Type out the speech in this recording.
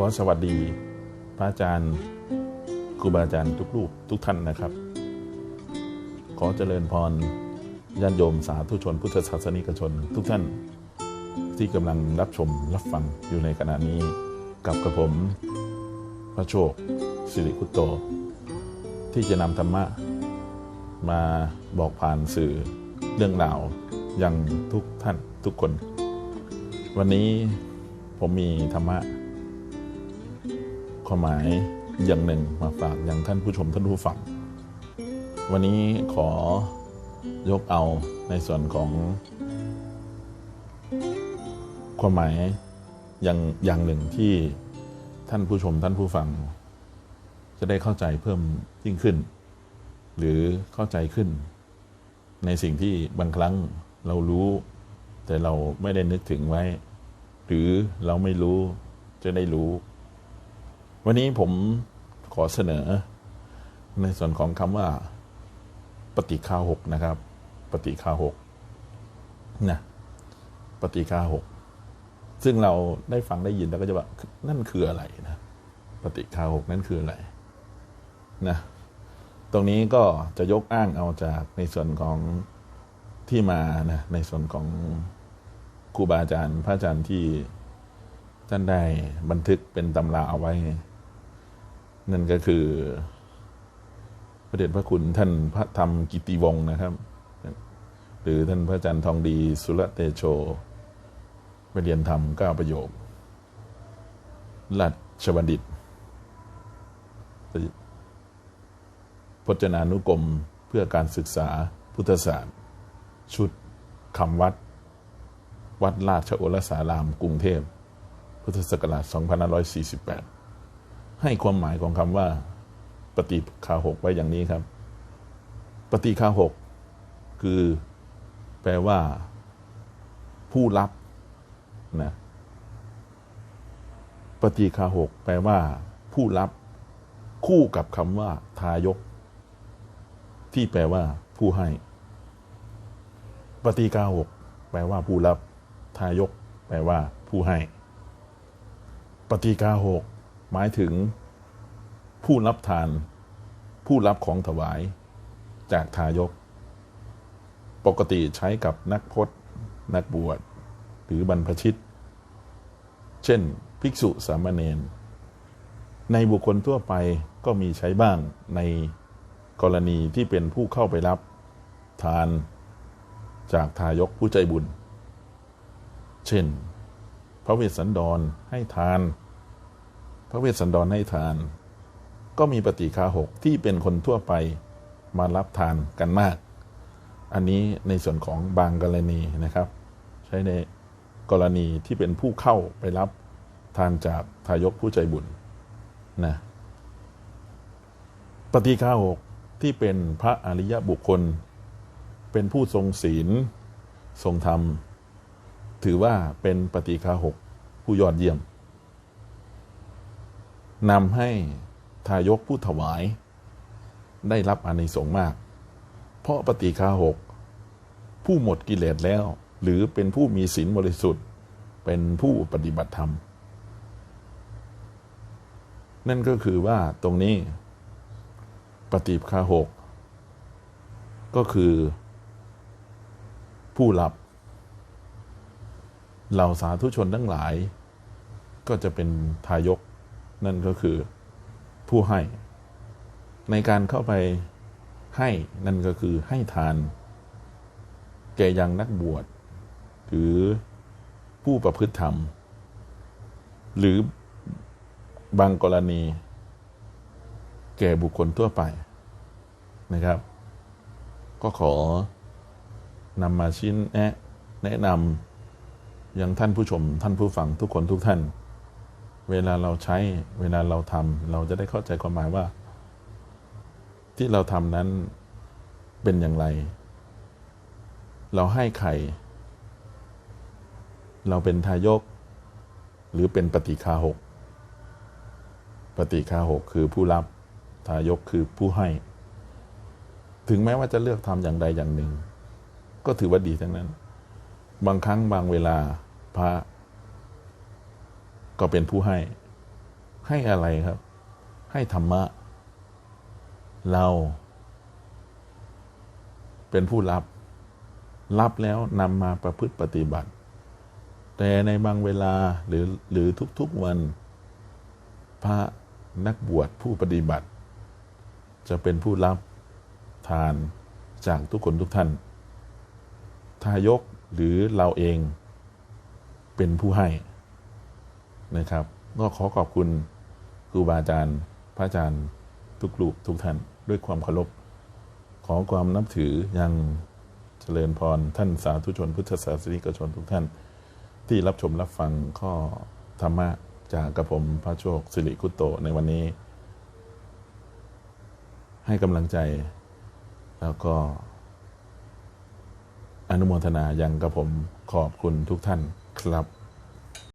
ขอสวัสดีพระอาจารย์ครูบาอาจารย์ทุกรูปทุกท่านนะครับ ขอเจริญพรญาติโยมสาธุชน พุทธศาสนิกชน ทุกท่านที่กำลังรับชมรับฟังอยู่ในขณะนี้กับกระผม พระโชคสิริคุตโต ที่จะนำธรรมะ มาบอกผ่านสื่อเรื่องราวยังทุกท่านทุกคน วันนี้ผมมีธรรมะ ความหมายอย่างหนึ่งมาฝากอย่างท่านผู้ชมท่านผู้ฟัง วันนี้ขอยกเอาในส่วนของ ความหมายอย่างอย่างหนึ่งที่ท่านผู้ชมท่านผู้ฟัง จะได้เข้าใจเพิ่มยิ่งขึ้น หรือเข้าใจขึ้น ในสิ่งที่บางครั้งเรารู้ แต่เราไม่ได้นึกถึงไว้ หรือเราไม่รู้จะได้รู้ วันนี้ผมขอเสนอ ในส่วนของคำว่า ปฏิฆาหกนะครับ ปฏิฆาหกนะปฏิฆาหกซึ่งเราได้ฟังได้ยินแล้วก็จะว่านั่นคืออะไรนะปฏิฆาหกนั่นคืออะไรนะตรงนี้ก็จะยกอ้างเอาจากในส่วนของที่มานะในส่วนของครูบาอาจารย์ พระอาจารย์ที่ท่านได้บันทึกเป็นตำราเอาไว้ นั่นก็คือ พระเดชพระคุณท่านพระธรรมกิติวงศ์นะครับ หรือท่านพระอาจารย์ทองดีสุรเตโช ไปเรียนธรรมเก้าประโยครัชบัณฑิต พจนานุกรมเพื่อการศึกษาพุทธศาสตร์ ชุดคำวัด วัดราชโอรสารามกรุงเทพ พุทธศักราช 2548 ให้ความหมายของคำว่า ปฏิคาหกไว้อย่างนี้ครับ ปฏิคาหกคือแปลว่า ผู้รับนะปฏิคาหกแปลว่า ผู้รับ คู่กับคำว่า ทายก ที่แปลว่า ผู้ให้ ปฏิกาหกแปลว่าผู้รับ ทายก แปลว่า ผู้ให้ ปฏิกาหก หมายถึงผู้รับทาน ผู้รับของถวายจากทายก ปกติใช้กับนักพจน์นักบวช หรือบรรพชิต เช่น ภิกษุสามเณรในบุคคลทั่วไปก็มีใช้บ้างในกรณีที่เป็นผู้เข้าไปรับทานจากทายกผู้ใจบุญ เช่น พระเวสสันดรให้ทาน พระเวสสันดรให้ทาน ก็มีปฏิคาหกที่เป็นคนทั่วไปมารับทานกันมาก อันนี้ในส่วนของบางกรณีนะครับ ใช้ในกรณีที่เป็นผู้เข้าไปรับทานจากทายกผู้ใจบุญนะปฏิฆาหกที่เป็นพระอริยบุคคล เป็นผู้ทรงศีล ทรงธรรม ถือว่าเป็นปฏิฆาหกผู้ยอดเยี่ยม นำให้ทายกผู้ถวาย ได้รับอานิสงส์มาก เพราะปฏิฆาหก ผู้หมดกิเลสแล้ว หรือเป็นผู้มีศีลบริสุทธิ์ เป็นผู้ปฏิบัติธรรม นั่นก็คือว่าตรงนี้ ปฏิคาหก ก็คือ ผู้รับเหล่าสาธุชนทั้งหลาย ก็จะเป็นทายก นั่นก็คือผู้ให้ ในการเข้าไปให้นั่นก็คือให้ทาน แก่ยังนักบวชหรือผู้ประพฤติธรรม หรือบางกรณี แก่บุคคลทั่วไปนะครับ ก็ขอนำมาชิ้นแนะแนะนำยังท่านผู้ชมท่านผู้ฟังทุกคนทุกท่าน เวลาเราใช้เวลาเราทำเราจะได้เข้าใจความหมายว่า ที่เราทำนั้นเป็นอย่างไร เราให้ใคร เราเป็นทายก หรือเป็นปฏิคาหก ปฏิคาหกคือผู้รับ ทายกคือผู้ให้ ถึงแม้ว่าจะเลือกทำอย่างใดอย่างหนึ่ง ก็ถือว่าดีทั้งนั้น บางครั้งบางเวลาพระ ก็เป็นผู้ให้ ให้อะไรครับ ให้ธรรมะ เรา เป็นผู้รับ รับแล้วนำมาประพฤติปฏิบัติ แต่ในบางเวลาหรือหรือทุกๆวัน พระนักบวชผู้ปฏิบัติ จะเป็นผู้รับทานจากทุกคนทุกท่าน ทายกหรือเราเองเป็นผู้ให้ นะครับก็ขอขอบคุณครูบาอาจารย์ พระอาจารย์ทุกลูกทุกท่านด้วยความเคารพขอความนับถือยังเจริญพรท่านสาธุชน พุทธศาสนิกชนทุกท่าน ที่รับชมรับฟังข้อธรรมะจากกระผมพระโชคสิริคุตโตในวันนี้ ให้กำลังใจแล้วก็ อนุโมทนายังกระผมขอบคุณทุกท่านครับ